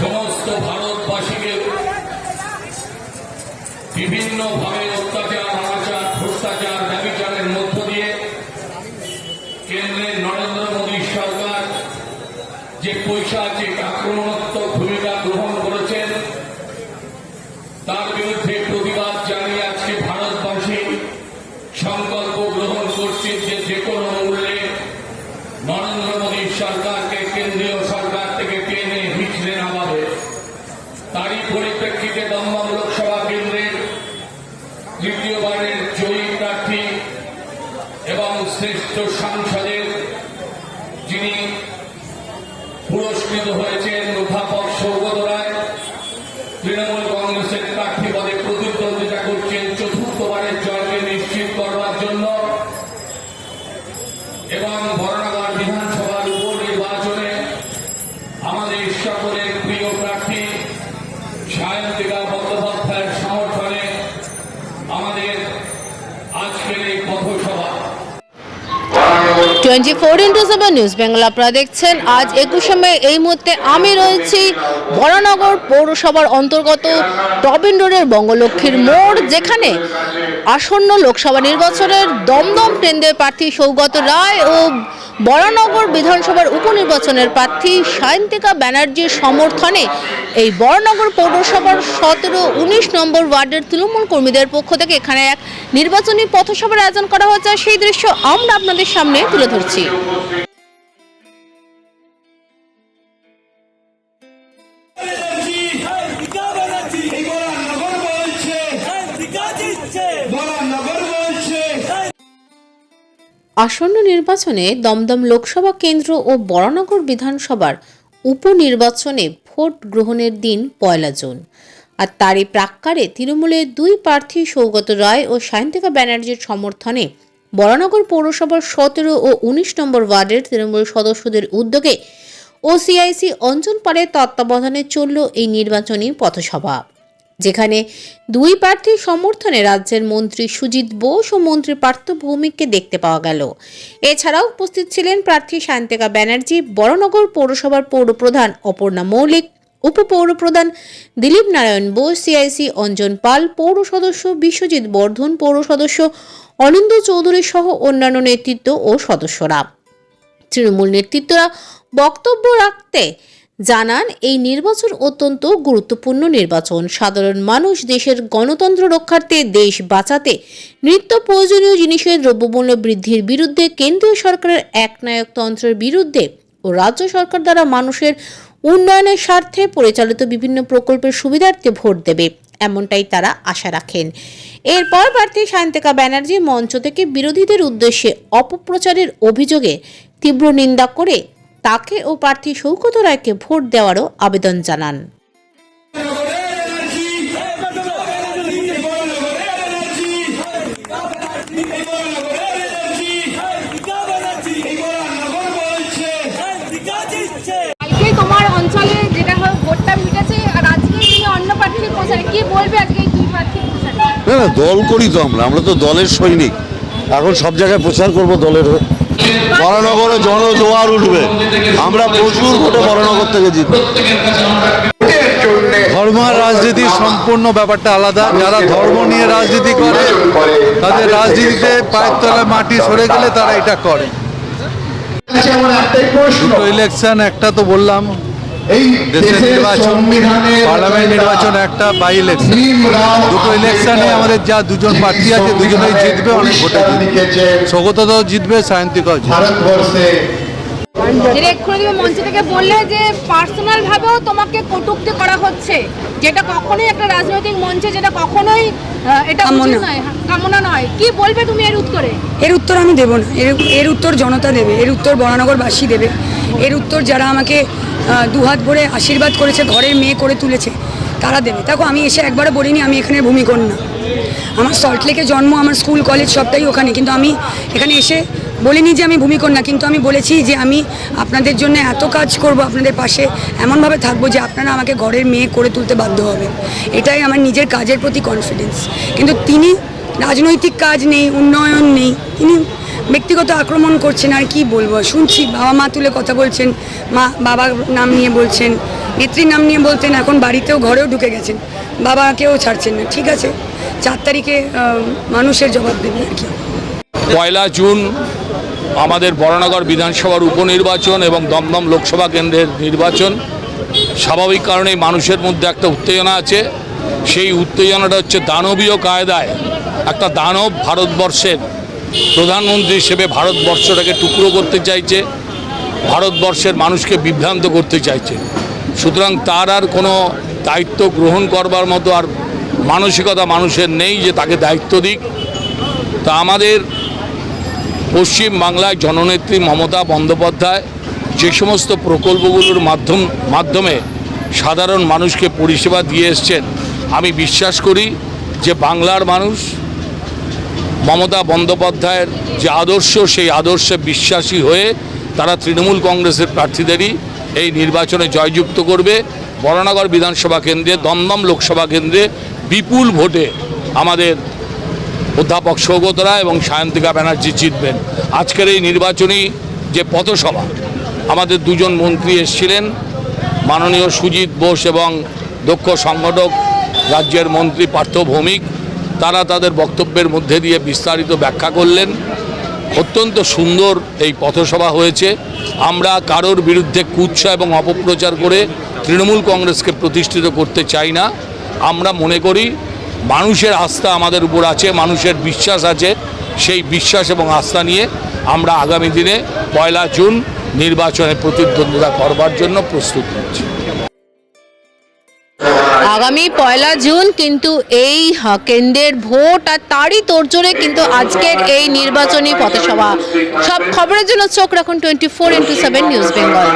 সমস্ত ভারতবাসীকে বিভিন্নভাবে অত্যাচার পুরস্কৃত হয়েছেন twenty four into seven news Bengal আপনারা দেখছেন। আজ একুশে মে, এই মুহূর্তে আমি রয়েছি বরানগর পৌরসভার অন্তর্গত টবিন রোডের বঙ্গলক্ষ্মীর মোড়, যেখানে আসন্ন লোকসভা নির্বাচনের দমদম কেন্দ্রের প্রার্থী সৌগত রায় ও বরানগর বিধানসভার উপনির্বাচনের প্রার্থী সায়ন্তিকা ব্যানার্জির সমর্থনে এই বরানগর পৌরসভার সতেরো, উনিশ নম্বর ওয়ার্ডের তৃণমূল কর্মীদের পক্ষ থেকে এখানে এক নির্বাচনী পথসভার আয়োজন করা হয়েছে সেই দৃশ্য আমরা আপনাদের সামনে তুলে ধরছি। আসন্ন নির্বাচনে দমদম লোকসভা কেন্দ্র ও বরানগর বিধানসভার উপনির্বাচনে ভোট গ্রহণের দিন পয়লা জুন। আর তারই প্রাক্কারে তৃণমূলের দুই প্রার্থী সৌগত রায় ও সায়ন্তিকা ব্যানার্জির সমর্থনে বরানগর পৌরসভার সতেরো ও উনিশ নম্বর ওয়ার্ডের তৃণমূল সদস্যদের উদ্যোগে ওসিআইসি অঞ্চল পাড়ের তত্ত্বাবধানে চলল এই নির্বাচনী পথসভা। যেখানে দুই প্রার্থীর সমর্থনে রাজ্যের মন্ত্রী সুজিত বোস ও মন্ত্রী পার্থ ভৌমিককে দেখতে পাওয়া গেল। এছাড়াও উপস্থিত ছিলেন প্রার্থী শান্তিকা ব্যানার্জি, বড়নগর পৌরসভার পৌরপ্রধান অপর্ণা মৌলিক, উপপৌরপ্রধান দিলীপ নারায়ণ বোস, সিআইসি অঞ্জন পাল, পৌর সদস্য বিশ্বজিৎ বর্ধন, পৌর সদস্য অনিন্দ চৌধুরী সহ অন্যান্য নেতৃত্ব ও সদস্যরা। তৃণমূল নেতৃত্বরা বক্তব্য রাখতে জানান, এই নির্বাচন অত্যন্ত গুরুত্বপূর্ণ নির্বাচন। সাধারণ মানুষ দেশের গণতন্ত্র রক্ষার্থে দেশ বাঁচাতে নিত্য প্রয়োজনীয় জিনিসের দ্রব্যমূল্য বৃদ্ধির বিরুদ্ধে কেন্দ্রীয় সরকারের একনায়কতন্ত্রের বিরুদ্ধে ও রাজ্য সরকার দ্বারা মানুষের উন্নয়নের স্বার্থে পরিচালিত বিভিন্ন প্রকল্পের সুবিধার্থে ভোট দেবে, এমনটাই তারা আশা রাখেন। এরপর প্রার্থী শান্তিকা ব্যানার্জি মঞ্চ থেকে বিরোধীদের উদ্দেশ্যে অপপ্রচারের অভিযোগে তীব্র নিন্দা করে তাকে ও প্রার্থী শৌকত রায়কে ভোট দেওয়ারও আবেদন জানান। তোমার অঞ্চলে যেটা ভোটটা মিটেছে আর আজকে তুমি অন্য প্রার্থীকে প্রচারে কি বলবে আজকে দুই প্রার্থী প্রচারে? না না দল করি তো আমরা আমরা তো দলের সৈনিক। এখন সব জায়গায় প্রচার করব দলের হয়ে। বরানগরে জনজোয়ার উঠবে। আমরা প্রচুর ভোটে বরানগর থেকে জিতব। ধর্ম আর রাজনীতির সম্পূর্ণ ব্যাপারটা আলাদা। যারা ধর্ম নিয়ে রাজনীতি করে, তাদের রাজনীতিতে পায়ের তলায় মাটি সরে গেলে তারা এটা করে। ইলেকশন একটা তো বললাম। দেশের নির্বাচন পার্লামেন্ট নির্বাচন একটা বাই ইলেকশন দুটো ইলেকশনে আমাদের যা দুজন প্রার্থী আছে দুজনেই জিতবে অনেক ভোটে জিতবে। স্বগতও জিতবে সায়ন্তিকাও জিতবে। যেটা এক্ষুনি তুমি মঞ্চ থেকে বললে যে পার্সোনাল ভাবেও তোমাকে কটূক্তি করা হচ্ছে। যেটা কখনোই একটা রাজনৈতিক মঞ্চে যেটা কখনোই এটা কামনা নয়। কি বলবে তুমি এর উত্তরে? এর উত্তর আমি দেবো না। এর এর উত্তর জনতা দেবে এর উত্তর বরানগরবাসী দেবে। এর উত্তর যারা আমাকে দুহাত ভরে আশীর্বাদ করেছে, ঘরের মেয়ে করে তুলেছে, তারা দেবে। দেখো, আমি এসে একবারও বলিনি আমি এখানে ভূমিকন্যা আমার সল্টলেকে জন্ম, আমার স্কুল কলেজ সবটাই ওখানে। কিন্তু আমি এখানে এসে বলিনি যে আমি ভূমিকন্যা কিন্তু আমি বলেছি যে আমি আপনাদের জন্য এত কাজ করব, আপনাদের পাশে এমনভাবে থাকব যে আপনারা আমাকে ঘরের মেয়ে করে তুলতে বাধ্য হবেন। এটাই আমার নিজের কাজের প্রতি কনফিডেন্স কিন্তু তিনি রাজনৈতিক কাজ নেই, উন্নয়ন নেই, তিনি ব্যক্তিগত আক্রমণ করছেন আর কি বলব? শুনছি বাবা মা তুলে কথা বলছেন, মা, বাবার নাম নিয়ে বলছেন, নেত্রীর নাম নিয়ে বলতেন এখন বাড়িতেও ঘরেও ঢুকে গেছেন। বাবাকেও ছাড়ছেন না। ঠিক আছে, চার তারিখে মানুষের জবাব দেবে আর কি। পয়লা জুন আমাদের বরানগর বিধানসভার উপনির্বাচন এবং দমদম লোকসভা কেন্দ্রের নির্বাচন। স্বাভাবিক কারণেই মানুষের মধ্যে একটা উত্তেজনা আছে। সেই উত্তেজনাটা হচ্ছে দানবীয় কায়দায় একটা দানব ভারতবর্ষের প্রধানমন্ত্রী হিসেবে ভারতবর্ষটাকে টুকরো করতে চাইছে, ভারতবর্ষের মানুষকে বিভ্রান্ত করতে চাইছে। সুতরাং তার আর কোনো দায়িত্ব গ্রহণ করবার মতো আর মানসিকতা মানুষের নেই যে তাকে দায়িত্ব দিক। তা আমাদের পশ্চিম বাংলায় জননেত্রী মমতা বন্দ্যোপাধ্যায় যে সমস্ত প্রকল্পগুলোর মাধ্যম, মাধ্যমে সাধারণ মানুষকে পরিষেবা দিয়ে এসছেন, আমি বিশ্বাস করি যে বাংলার মানুষ মমতা বন্দ্যোপাধ্যায়ের যে আদর্শ, সেই আদর্শে বিশ্বাসী হয়ে তারা তৃণমূল কংগ্রেসের প্রার্থীদেরই এই নির্বাচনে জয়যুক্ত করবে। বরানগর বিধানসভা কেন্দ্রে, দমদম লোকসভা কেন্দ্রে বিপুল ভোটে আমাদের অধ্যাপক সৌগত রায় এবং সায়ন্তিকা ব্যানার্জি জিতবেন। আজকের এই নির্বাচনী যে পথসভা, আমাদের দুজন মন্ত্রী এসেছিলেন, মাননীয় সুজিত বোস এবং দক্ষ সংগঠক, রাজ্যের মন্ত্রী পার্থ ভৌমিক। তারা তাদের বক্তব্যের মধ্যে দিয়ে বিস্তারিত ব্যাখ্যা করলেন। অত্যন্ত সুন্দর এই পথসভা হয়েছে। আমরা কারোর বিরুদ্ধে কুৎসা এবং অপপ্রচার করে তৃণমূল কংগ্রেসকে প্রতিষ্ঠিত করতে চাই না। আমরা মনে করি, মানুষের আস্থা আমাদের উপর আছে, মানুষের বিশ্বাস আছে। সেই বিশ্বাস এবং আস্থা নিয়ে আমরা আগামী দিনে পয়লা জুন নির্বাচনে প্রতিদ্বন্দ্বিতা করবার জন্য প্রস্তুত হচ্ছি। আগামী পয়লা জুন কিন্তু এই হ, কেন্দ্রের ভোট আর তারই তোড়জোড়ে কিন্তু আজকের এই নির্বাচনী পথসভা। সব খবরের জন্য চোখ রাখুন twenty four into seven news Bengal.